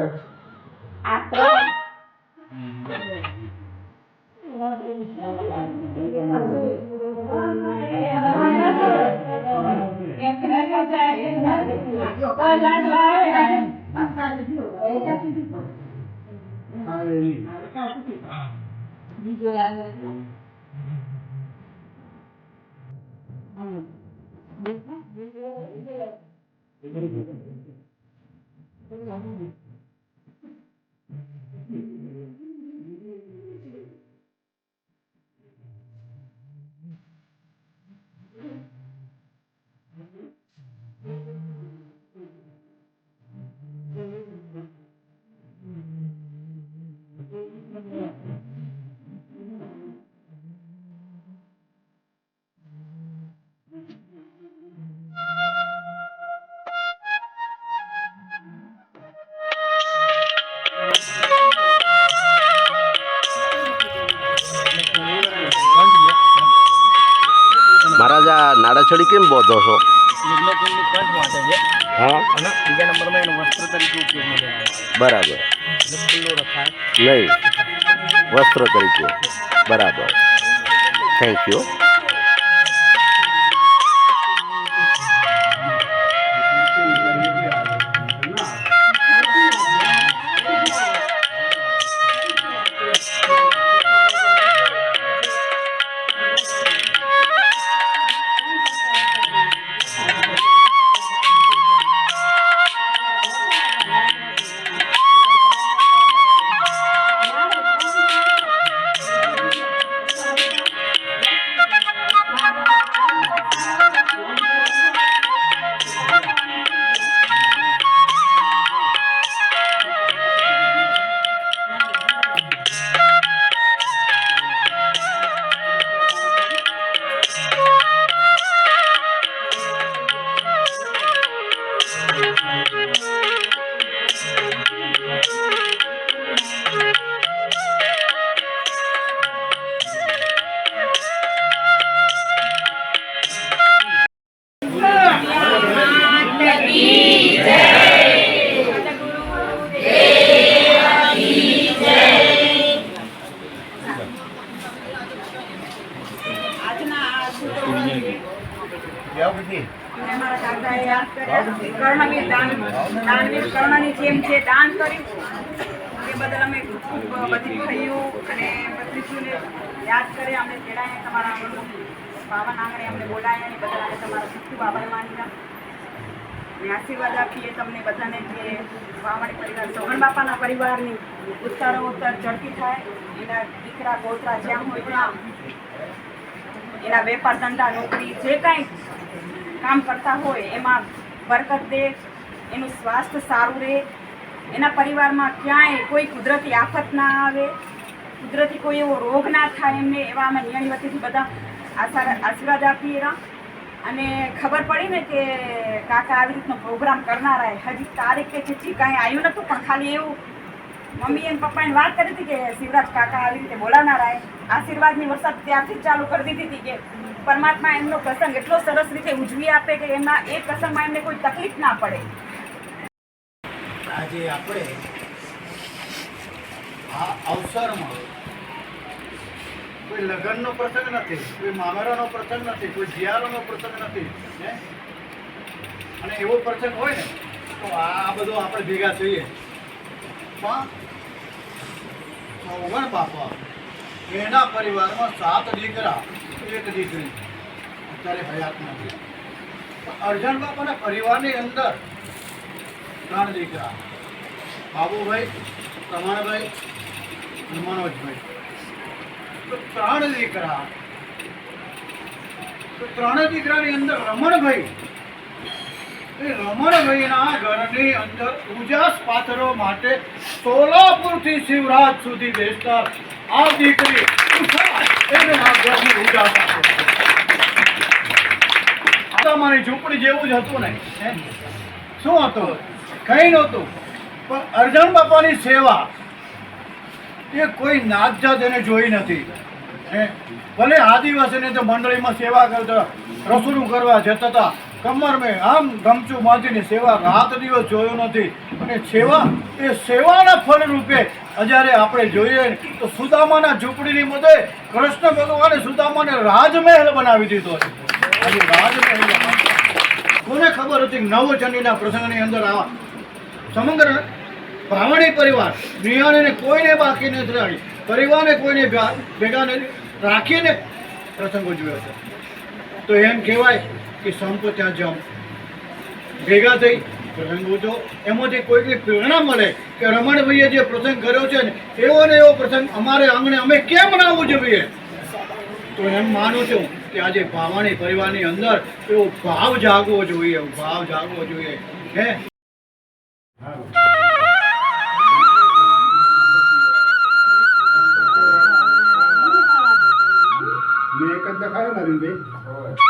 લાગે આ ત્રણ મહારાજ નાડાછડી કેમ બોધો છો? હા? બીજા નંબરમાં એનું વસ્ત્ર તરીકે ઉપયોગમાં બરાબર. નહીં. વસ્ત્ર તરીકે. બરાબર. થેન્ક યુ કર્યું એ બદલ અમે ખૂબ બધી ભાઈઓ અને ભત્રીજીઓને યાદ કરે, અમને તેડાએ તમારા બાબા આંગણે અમને બોલાયા એ બદલ અમે તમારા ખૂબ ખૂબ આભાર માનીએ. અને આશીર્વાદ આપીએ તમને બધાને જે વાવણી પરિવાર, સોહણ બાપાના પરિવારની ઉત્તરોત્તર ઝડપી થાય. એના દીકરા, ગોતરા જ્યાં હોય ત્યાં એના વેપાર ધંધા, નોકરી, જે કાંઈ કામ કરતા હોય, એમાં બરકત દે, એનું સ્વાસ્થ્ય સારું રહે. એના પરિવારમાં ક્યાંય કોઈ કુદરતી આફત ના આવે, કુદરતી કોઈ એવો રોગ ના થાય એમને એવા અમે નિયાણી વતીથી બધા આશા આશીર્વાદ આપીએ અને ખબર પડી ને કે કાકા આવી રીતનો પ્રોગ્રામ કરનારા હજી તારીખ કે ચિઠ્ઠી કાંઈ આવ્યું નહોતું પણ ખાલી એવું મમ્મી અને પપ્પાને વાત કરી હતી કે શિવરાજ કાકા આવી રીતે બોલાવનારા આશીર્વાદની વરસાદ ત્યારથી ચાલુ કરી દીધી હતી કે પરમાત્મા એમનો પ્રસંગ એટલો સરસ રીતે ઉજવી આપે કે એમના એ પ્રસંગમાં એમને કોઈ તકલીફ ના પડે. આજે આપણે આ અવસરમાં કોઈ લગ્નનો પ્રસંગ નથી, કોઈ મામેરાનો પ્રસંગ નથી, કોઈ જિયારોનો પ્રસંગ નથી, હે? અને એવો પ્રસંગ હોય ને, તો આ બધું આપણે ભેગા થઈએ. પણ ઓગણ બાપા, એના પરિવારમાં સાત દીકરા, એક દીકરી. અત્યારે હયાત નથી. અર્જન બાપાના પરિવારની અંદર ત્રણ દીકરા. બાબુભાઈ પ્રમાણભાઈ અને મનોજભાઈ તો ત્રણ દીકરા. તો ત્રણ દીકરાની અંદર રમણભાઈ. એ રમણભાઈના ઘરની અંદર ઉજાસ પાત્રો માટે સોલાપુરથી શિવરાજ સુધી બેસતા આ દીકરી એને આ ઘરની ઉજાસ ઝૂંપડી જેવું જ હતું ને શું હતું? કઈ નહોતું. પણ અર્જણ બાપાની સેવા એ કોઈ નાત જાત એને જોઈ નથી. ભલે આદિવાસીને તો મંડળીમાં સેવા કરતા, રસોડું કરવા જતા હતા કમર મેં આમ ગમચું બાંધીને સેવા રાત દિવસ જોયો નથી. અને સેવા, એ સેવાના ફળ રૂપે જ્યારે આપણે જોઈએ તો સુદામાના ઝૂંપડીની મધ્યે કૃષ્ણ ભગવાને સુદામાને રાજમહેલ બનાવી દીધો છે. રાજમહેલ કોને ખબર હતી નવચંડીના પ્રસંગની અંદર આ સમગ્ર બ્રાહ્મણી પરિવાર નિયાણીને કોઈને બાકી નથી રાખી પરિવારને કોઈને ભેગા નથી રાખીને પ્રસંગ ઉજવ્યો છે. તો એમ કહેવાય કે સંપ ત્યાં જમ ભેગા થઈ પ્રસંગ ઉજવો. એમાંથી કોઈકને પ્રેરણા મળે કે રમણભાઈએ જે પ્રસંગ કર્યો છે ને, એવો ને એવો પ્રસંગ અમારે આંગણે અમે કેમ ના ઉજવીએ? તો એમ માનું છું કે આજે ભાવાણી પરિવારની અંદર એવો ભાવ જાગવો જોઈએ, ભાવ જાગવો જોઈએ. હે? મેં એક જ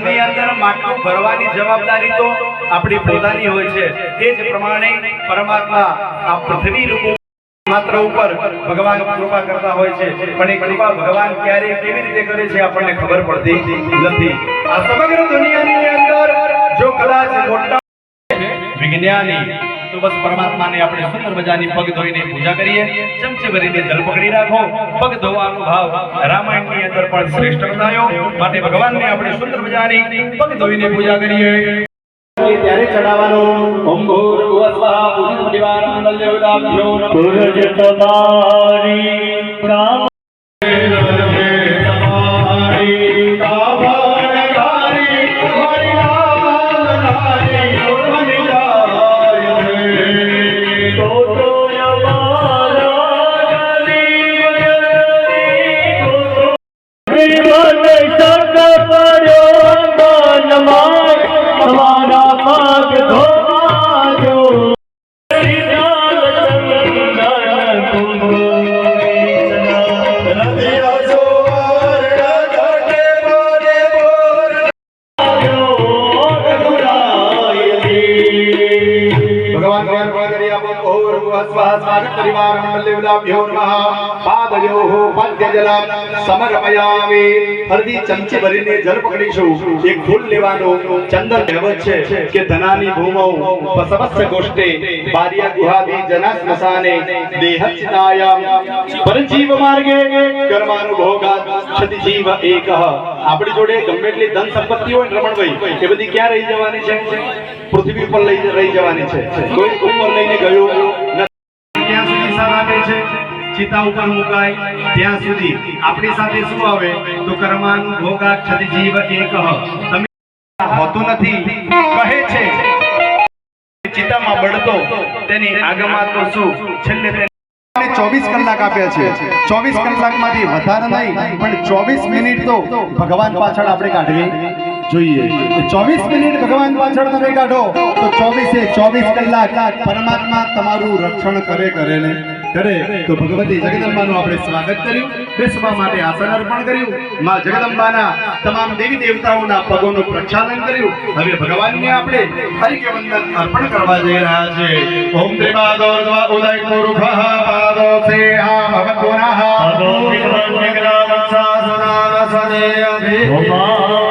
ઘરની અંદર માટલું ભરવાની જવાબદારી તો આપણી પોતાની હોય છે. એ જ પ્રમાણે પરમાત્મા આ પૃથ્વી રૂપ માત્ર ઉપર ભગવાન કૃપા કરતા હોય છે. પણ એ કૃપા ભગવાન ક્યારે કેવી રીતે કરે છે આપણને ખબર પડતી નથી. આ સમગ્ર દુનિયાની અંદર જો કદાચ મોટા વિજ્ઞાની તો બસ પરમાત્માને આપણે સુંદર મજાની પગ ધોઈને પૂજા કરીએ. ચમચી ભરીને જલ પકડી રાખો. પગ ધોવાનો ભાવ રામાયણની અંદર પણ શ્રેષ્ઠ બતાવ્યો. માટે ભગવાનને આપણે સુંદર મજાની પગ ધોઈને પૂજા કરીએ. ત્યારે ચડાવવાનો. ઓમ ભૂર્ભુવસ્વાહ પૂજિત પરિવાર મંગલ દેવતાભ્યો સૂરજ તમારી પદ્યજલમ સમર્પયામિ હળદી ચમચી ભરીને જલ પકડીશું એક ફૂલ લેવાનો ચંદન કહેવત છે કે ધનાની ભૂમૌ પસવસ્ય ગોષ્ટે બારિયા ગુહાદિ જના સ્મશાને દેહચિતાયામ પરજીવ માર્ગે કર્માનુભોગાત છતિ જીવ એકઃ. આપણી જોડે ગમે એટલી ધન સંપત્તિ હોય રમણભાઈ, એ બધી ક્યાં રહી જવાની છે? પૃથ્વી ઉપર લઈ રહી જવાની છે. કોઈ ઉપર લઈને ગયો ચિતા ઉપર મુકાય ત્યાં સુધી આપણી સાથે શું આવે? તો કર્માનું ભોગા ક્ષતિ જીવ એક તમે હોતું નથી? કહે છે. ચિતામાં બળતો તેની આગમાં તો શું? છેલ્લે ચોવીસ કલાક આપ્યા છે. ચોવીસ કલાકમાંથી વધારે નહીં, પણ ચોવીસ મિનિટ તો ભગવાન પાછળ આપણે કાઢવી જોઈએ. ચોવીસ મિનિટ ભગવાન પાછળ તમે કાઢો. તો ચોવીસે ચોવીસ કલાક પરમાત્મા તમારું રક્ષણ કરે કરે ને કરે. તો ભગવતી જગદંબાનું આપણે સ્વાગત કર્યું. બેસવા માટે આસન અર્પણ કર્યું. માં જગદંબાના તમામ દેવી દેવતાઓના પગોનું પ્રક્ષાલન કર્યું. હવે ભગવાનને આપણે હરિકે વંદન અર્પણ કરવા જઈ રહ્યા છે ઓમ ત્રિપાદો ઉદય પુરુષ પાદો સે આ ભગવત પુનઃ ભગવતી ગ્રામ સાસનાન સદેયતિ ઉમા